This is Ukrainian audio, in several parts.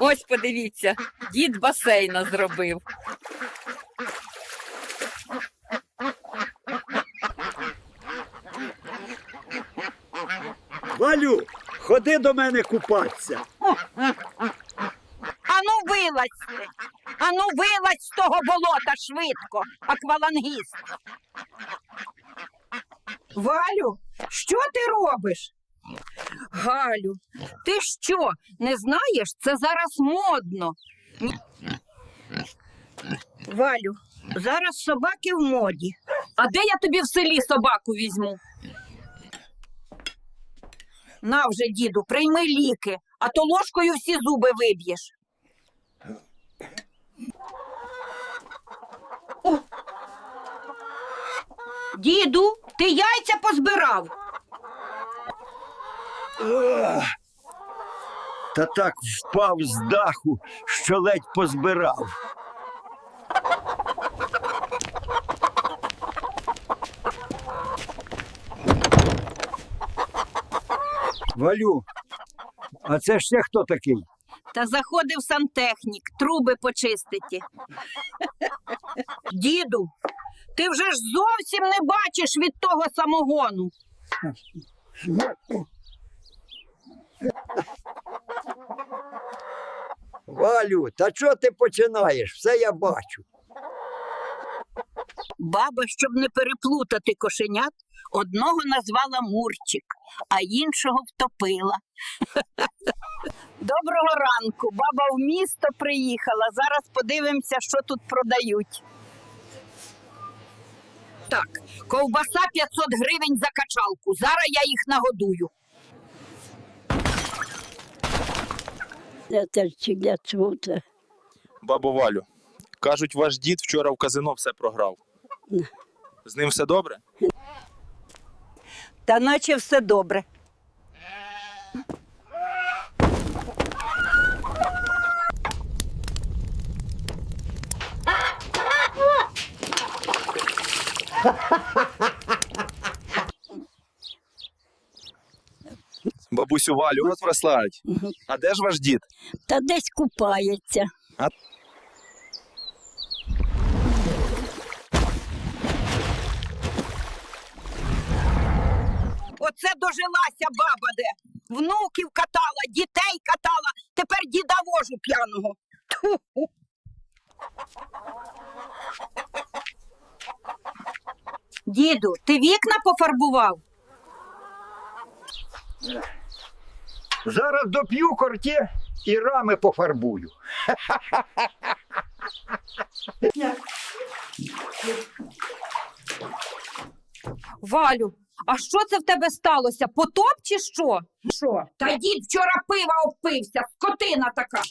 Ось подивіться, дід басейна зробив. Валю, ходи до мене купатися. Ану вилазьте! Ану вилазь з того болота швидко, аквалангіст. Валю, що ти робиш? Галю, ти що, не знаєш, це зараз модно. Валю, зараз собаки в моді. А де я тобі в селі собаку візьму? На вже, діду, прийми ліки, а то ложкою всі зуби виб'єш. О! Діду, ти яйця позбирав. Та так впав з даху, що ледь позбирав. Валю, а це ще хто такий? Та заходив сантехнік, труби почистити. Діду, ти вже ж зовсім не бачиш від того самогону. Валю, та чого ти починаєш? Все я бачу. Баба, щоб не переплутати кошенят, одного назвала Мурчик, а іншого втопила. Доброго ранку. Баба в місто приїхала. Зараз подивимося, що тут продають. Так, ковбаса 500 гривень за качалку. Зараз я їх нагодую. Для. Бабу Валю, кажуть, ваш дід вчора в казино все програв. З ним все добре? Та наче все добре. Бабусю Валю, вас прислають. А де ж ваш дід? Та десь купається. Оце дожилася баба де. Внуків катала, дітей катала, тепер діда вожу п'яного. Тьфу. Діду, ти вікна пофарбував? Зараз доп'ю корті і рами пофарбую. Валю, а що це в тебе сталося? Потоп чи що? Що? Та дід вчора пива обпився, скотина така.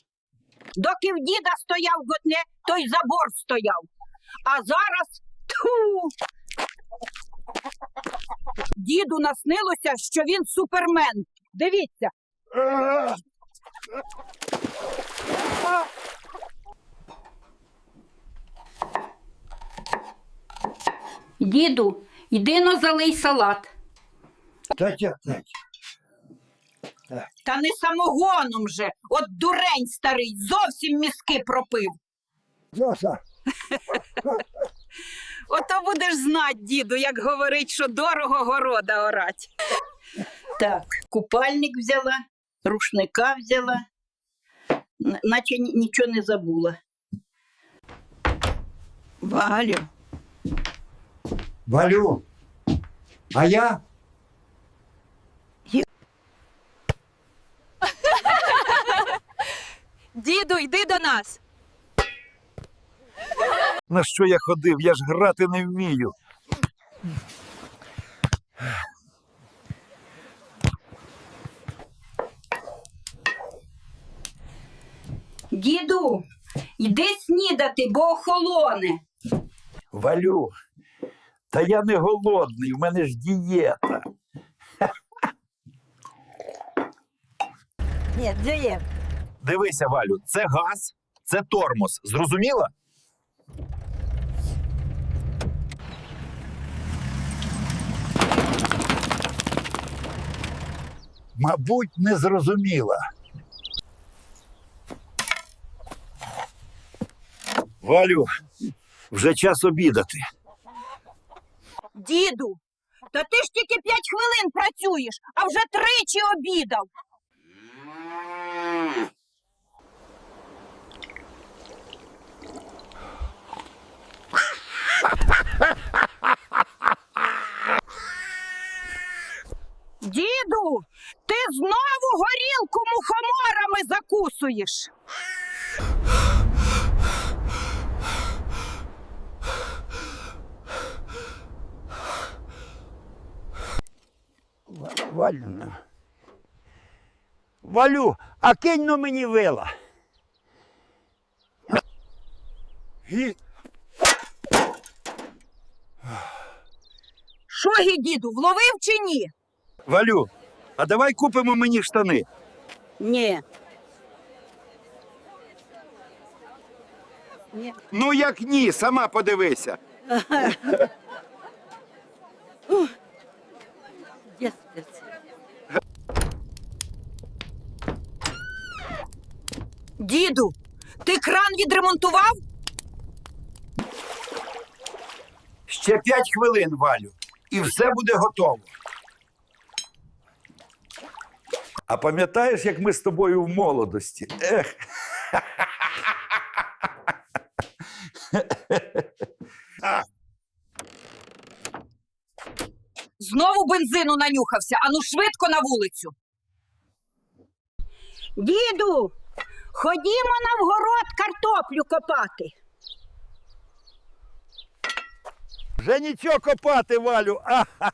Доки в діда стояв готне, той забор стояв. А зараз тьфу. Діду наснилося, що він супермен. Дивіться. Діду, йди но залий салат. Тетя, тетя. Та не самогоном же. От дурень старий, зовсім мізки пропив. Зоса, Ото будеш знати, діду, як говорить, що дорого города орать. Так, купальник взяла, рушника взяла, наче нічого не забула. Валю, Валю. А я? Діду, йди до нас. На що я ходив? Я ж грати не вмію. діду, йди снідати, бо охолоне. Валю, та я не голодний, в мене ж дієта. Ні, де Дивися, Валю, це газ, це тормоз. Зрозуміла? Мабуть, не зрозуміла. Валю, вже час обідати. Діду, та ти ж тільки п'ять хвилин працюєш, а вже тричі обідав. Діду, ти знову горілку мухоморами закусуєш. Валю. Валю, а кинь ну мені вила. Що, гі, діду, вловив чи ні? Валю, а давай купимо мені штани. Ні. Ну як ні, сама подивися. Діду, ти кран відремонтував? Ще п'ять хвилин, Валю, і все буде готово. А пам'ятаєш, як ми з тобою в молодості? Ех. Знову бензину нанюхався, ану швидко на вулицю. Діду, ходімо на вгород картоплю копати. Вже нічого копати, Валю. А,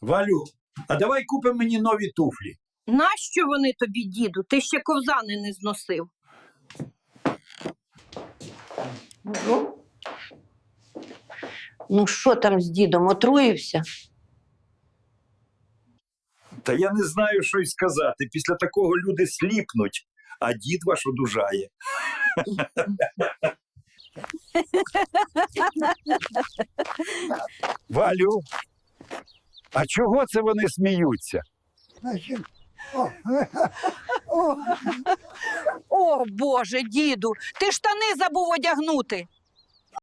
Валю, а давай купимо мені нові туфлі. Нащо вони тобі, діду? Ти ще ковзани не зносив. Ну що там з дідом отруївся? Та я не знаю, що й сказати. Після такого люди сліпнуть, а дід ваш одужає. Валю, а чого це вони сміються? О, Боже, діду, ти штани забув одягнути.